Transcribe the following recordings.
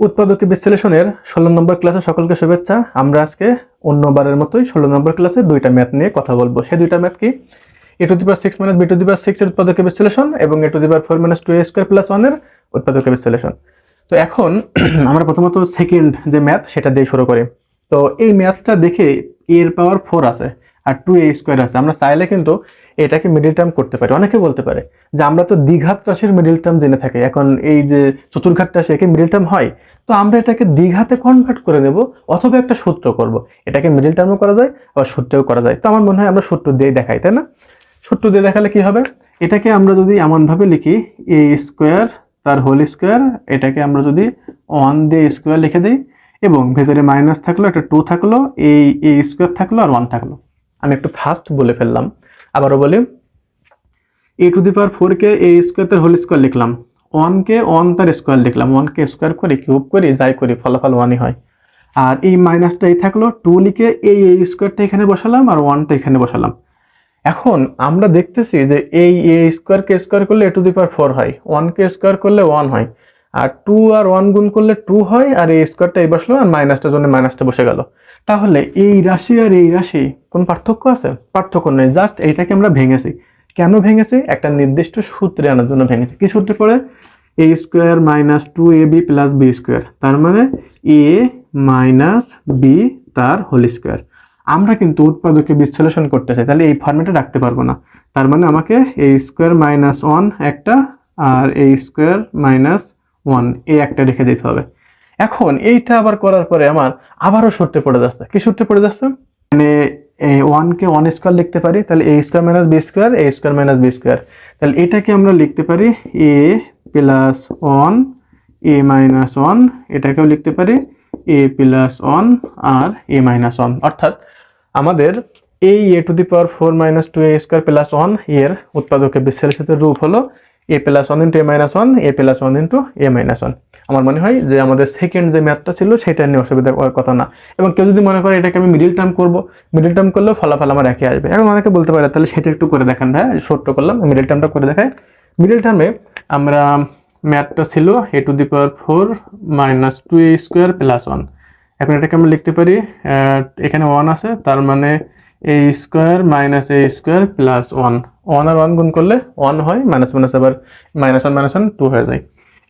উৎপাদক বিশ্লেষণের ষোলো নম্বর ক্লাসে সকলকে শুভেচ্ছা। আমরা আজকে অন্যবারের মতোই ষোলো নম্বর ক্লাসে দুইটা ম্যাথ নিয়ে কথা বলব। সেই দুইটা ম্যাথ কি? A to the power six minus B to the power six এর উৎপাদক বিশ্লেষণ এবং A to the power four minus two square plus ওয়ানের উৎপাদক বিশ্লেষণ। তো এখন আমরা প্রথমত সেকেন্ড যে ম্যাথ, সেটা দিয়ে শুরু করি। তো এই ম্যাথটা দেখে এর পাওয়ার ফোর আছে আর টু এ স্কোয়ার আছে। আমরা চাইলে কিন্তু এটাকে মিডিল টার্ম করতে পারি। অনেকে বলতে পারে যে আমরা তো দ্বিঘাত রাশির মিডিল টার্ম জেনে থাকি। এখন এই যে চতুর্ঘাত রাশি একে মিডিল টার্ম হয়, তো আমরা এটাকে দ্বিঘাতে কনভার্ট করে নেব অথবা একটা সূত্র করব। এটাকে মিডিল টার্মও করা যায়, আবার সূত্রেও করা যায়। তো আমার মনে হয় আমরা সূত্র দিয়ে দেখাই, তাই না? সূত্র দিয়ে দেখালে কি হবে? এটাকে আমরা যদি এমনভাবে লিখি এ স্কোয়ার তার হোল স্কোয়ার এটাকে আমরা যদি ওয়ান দিয়ে স্কোয়ার লিখে দিই, এবং ভেতরে মাইনাস থাকল, একটা টু থাকল, এই এ স্কোয়ার থাকল, আর ওয়ান থাকল। আমি একটু ফার্স্ট বলে ফেললাম। আবারও বলি। এ টু দি পাওয়ার ফোরকে এ স্কোয়ার তার হোল স্কোয়ার লিখলাম। ওয়ানকে ওয়ান তার স্কোয়ার লিখলাম। ওয়ানকে স্কোয়ার করি কিউব করি যাই করি, ফলাফল ওয়ানই হয়। আর এই মাইনাসটা এই থাকল টু লিখে এই এ স্কোয়ারটা এখানে বসালাম আর ওয়ানটা এখানে বসালাম। এখন আমরা দেখতেছি যে এই এ স্কোয়ারকে স্কোয়ার করলে এ টু দি পাওয়ার ফোর হয়। ওয়ানকে স্কোয়ার করলে ওয়ান হয়। আর টু আর ওয়ান গুণ করলে টু হয়, আর এই স্কোয়ারটা এই বসল, আর মাইনাসটার জন্য মাইনাসটা বসে গেল। তাহলে এই রাশি আর এই রাশি কোন পার্থক্য আছে? পার্থক্য নেই। জাস্ট এইটাকে আমরা ভেঙেছি। কেন ভেঙেছি? একটা নির্দিষ্ট সূত্রে আনার জন্য ভেঙেছি। কি সূত্রে পড়ে? A square minus two a b plus b square তার মানে এ মাইনাস বি তার হোল স্কোয়ার আমরা কিন্তু উৎপাদকে বিশ্লেষণ করতে চাই। তাহলে এই ফর্মেটে রাখতে পারব না। তার মানে আমাকে এ স্কোয়ার মাইনাস ওয়ান একটা, আর এ স্কোয়ার মাইনাস ওয়ান এই একটা রেখে দিতে হবে। এখন এইটা আবার করার পরে আমার আবারও সূত্রে পড়ে যাচ্ছে। কি সূত্রে পড়ে যাচ্ছে? মানে ওয়ানকে ওয়ান স্কোয়ার লিখতে পারি, তাহলে a square minus b square, a square minus b square. তাহলে এটাকে আমরা লিখতে পারি a plus one, a minus one, এটাকেও লিখতে পারি এ প্লাস ওয়ান আর এ মাইনাস ওয়ান। অর্থাৎ আমাদের এই a to the power four minus two a square plus ওয়ানের উৎপাদকের বিশ্লেষিত রূপ হলো a plus one into a minus one a plus one into a minus one আমার মনে হয় যে আমাদের সেকেন্ড যে ম্যাথটা ছিল, সেটা নিয়ে অসুবিধা কথা না। এবং কেউ যদি মনে করে এটাকে আমি মিডিল টার্ম করব মিডিল টার্ম করলেও ফলাফল আমার একই আসবে। এখন অনেকে বলতে পারে, তাহলে সেটা একটু করে দেখান ভাই শর্ট করলাম মিডিল টার্মটা করে দেখাই। মিডিল টার্মে আমরা ম্যাথটা ছিল a to the power four minus two a square plus one এখন এটাকে আমরা লিখতে পারি এখানে ওয়ান আছে, তার মানে a square minus a square plus one one R one গুণ করলে ওয়ান হয় মাইনাস মাইনাস আবার minus one minus one two হয়ে যায়।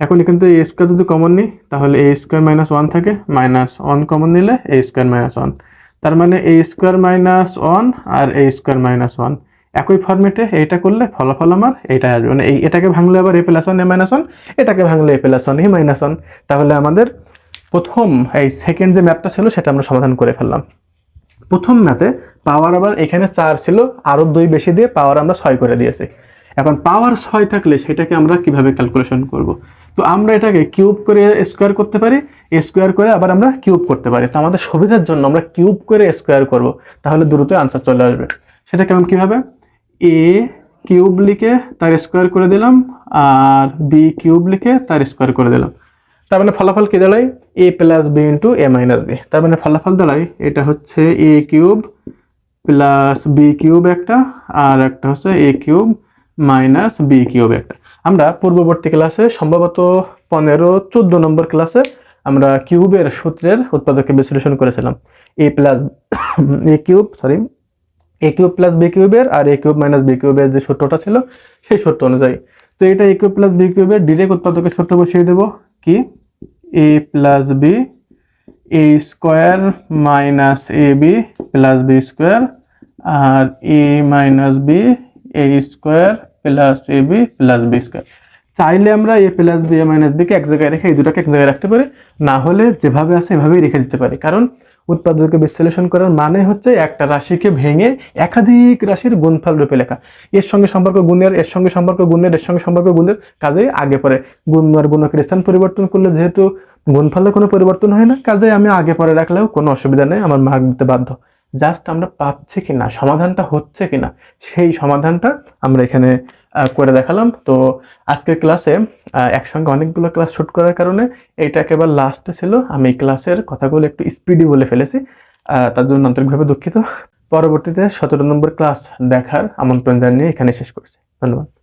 এখন এখান থেকে এ স্কোয়ার যদি কমন নিই, তাহলে এ স্কোয়ার মাইনাস ওয়ান থাকে মাইনাস ওয়ান কমন নিলে এ স্কোয়ার মাইনাস ওয়ান তার মানে এ স্কোয়ার মাইনাস ওয়ান আর এ স্কোয়ার মাইনাস ওয়ান একই ফর্মেটে এইটা করলে ফলাফল আমার এইটাই আসবে। মানে এই, এটাকে ভাঙলে আবার a plus one a minus one এটাকে ভাঙলে a plus one a minus one তাহলে আমাদের প্রথম, এই সেকেন্ড যে ম্যাপটা ছিল, সেটা আমরা সমাধান করে ফেললাম। প্রথম ম্যাথে পাওয়ার আবার এখানে চার ছিল, আরও দুই বেশি দিয়ে পাওয়ার আমরা ছয় করে দিয়েছি। এখন পাওয়ার ছয় থাকলে সেটাকে আমরা কীভাবে ক্যালকুলেশন করব? তো আমরা এটাকে কিউব করে স্কোয়ার করতে পারি স্কোয়ার করে আবার আমরা কিউব করতে পারি। তো আমাদের সুবিধার জন্য আমরা কিউব করে স্কোয়ার করব, তাহলে দ্রুত আনসার চলে আসবে। সেটা কেমন কীভাবে? এ কিউব লিখে তার স্কোয়ার করে দিলাম, আর বি কিউব লিখে তার স্কোয়ার করে দিলাম। তার মানে ফলাফল কি দাঁড়ায়? A plus b into a minus b তার মানে ফলাফল দাঁড়ায়, এটা হচ্ছে a cube plus b cube একটা, আর একটা হচ্ছে a cube minus b cube একটা। আমরা পূর্ববর্তী ক্লাসে সম্ভবত পনেরো, চোদ্দ নম্বর ক্লাসে আমরা কিউবের সূত্রের উৎপাদকে বিশ্লেষণ করেছিলাম। A plus a cube sorry a cube plus b কিউবের আর এ কিউব মাইনাস বি কিউবের যে সূত্রটা ছিল, সেই সূত্র অনুযায়ী। তো এটা এ কিউব প্লাস বি কিউবের ডিরেক্ট উৎপাদকের সূত্র বসিয়ে দেবো। কি? A plus b a square minus a b plus b square R a minus b a square plus a b plus b square চাইলে আমরা a plus b a minus বিকে এক জায়গায় রেখে এই দুটাকে এক জায়গায় রাখতে পারি। না হলে যেভাবে আছে এভাবেই রেখে দিতে পারি। কারণ উৎপাদকে বিশ্লেষণ করার মানে হচ্ছে একটা রাশিকে ভেঙে একাধিক রাশির গুণফল রূপে লেখা। এর সঙ্গে সম্পর্ক গুণের, এর সঙ্গে সম্পর্ক গুণের, এর সঙ্গে সম্পর্ক গুণের কাজেই আগে পরে গুণ আর গুণকের স্থান পরিবর্তন করলে যেহেতু গুণফলে কোনো পরিবর্তন হয় না কাজে আমি আগে পরে রাখলেও কোনো অসুবিধা নেই, আমার মার্ক দিতে বাধ্য। জাস্ট আমরা পাচ্ছি কিনা, সমাধানটা হচ্ছে কিনা, সেই সমাধানটা আমরা এখানে করে দেখালাম। তো আজকের ক্লাসে একসঙ্গে অনেকগুলো ক্লাস শুট করার কারণে এটা একেবারে লাস্টে ছিল। আমি এই ক্লাসের কথাগুলো একটু স্পিডি বলে ফেলেছি। তার জন্য আন্তরিকভাবে দুঃখিত। পরবর্তীতে সতেরো নম্বর ক্লাস দেখার আমন্ত্রণ জানিয়ে এখানে শেষ করছি। ধন্যবাদ।